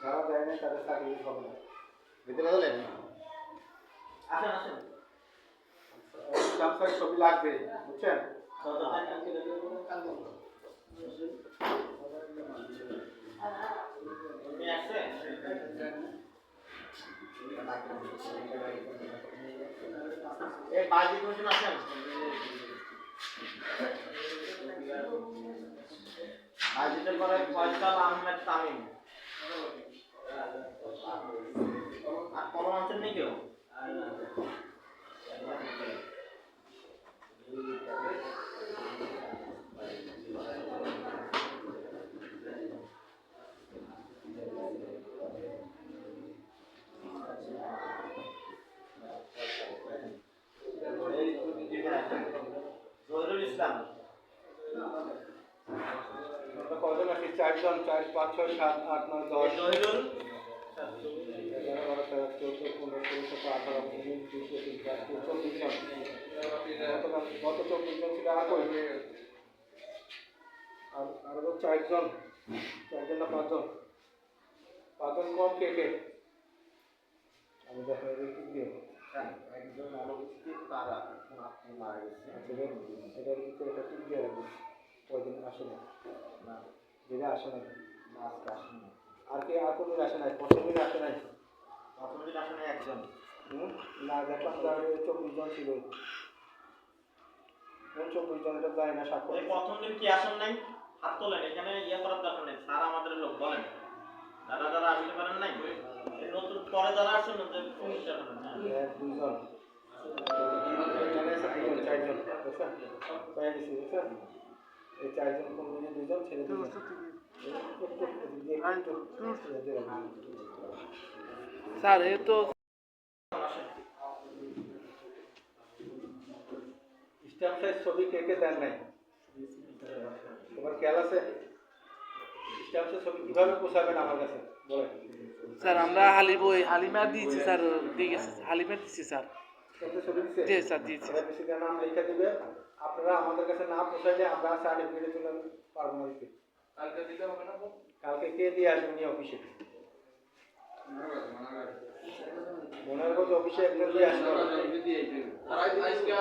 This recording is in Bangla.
যারা দেয় না তাদের চাকরি হবে না। ভিতরে হলেন আসেন আসেন। স্যামসাং ছবি লাগবে বুঝছেন? এই বাজি কোশ্চেন আসেন। বাজিতে করে ফয়সাল আহমেদ তামিম। আর কলম আনছেন নি কেউ জহিরুল ইসলাম। কজন আছি? চারজন চার পাঁচ ছয় সাত আট নয় দশ। জহিরুল এগারো বারো তেরো চোদ্দ পনেরো ষোলো সতেরো আঠারো উনিশ বিশ একুশ বাইশ চব্বিশ জন। গত চব্বিশ জন ছিল আর কই আর আরও তো চারজন। চারজন না পাঁচজন? পাঁচজন কম কে কে? আমি দেখা দিয়ে একজন অনুপস্থিত তারা আপনি মারা গেছে। এটা এটা এটা দিয়ে রাখবি কয়দিন আসে না না যেটা আসে না আজকে আসেনি আর কে আর কোনো আসে নাই প্রথম দিন আসে নাই। প্রথম দিন আসেনি একজন। না দেখলাম আরও চব্বিশ জন ছিল। কোন চব্বিশ জন এটা যায় না স্বাক্ষর এই প্রথম দিন কি আসেন নাই? হাত তোলেন এখানে ইয়ে করার দরকার নেই। স্যার আমাদের লোক বলেন। দাদা দাদা আসতে পারেন নাই? নতুন পরে যারা করেন হ্যাঁ। আছে চারজন। এই চারজন কোন দুজন দুজন ছেলে দুজন একটু এদিক দিয়ে একটু এদিক দিয়ে রাখবি। স্যার এ তো স্ট্যাম্প সাইজ ছবি কে কে দেন নাই তোমার খেয়াল আছে স্ট্যাম্প সাইজ ছবি কীভাবে পোষাবেন আমার কাছে বলেন স্যার আমরা হালিম ওই হালিমা দিয়েছি স্যার দিয়ে গেছে হালিমা দিচ্ছি স্যার জি স্যার দেওয়ার নাম লিখে দিবে। আপনারা আমাদের কাছে না পোষাইলে আমরা সার্টিফিকেটের জন্য পারব না দিতে। কালকে দিলে হবে না কালকে কে দিয়ে আসবেন নিয়ে অফিসে? মনে কথা অফিসে একজন দিয়ে আসবে। আর আজকে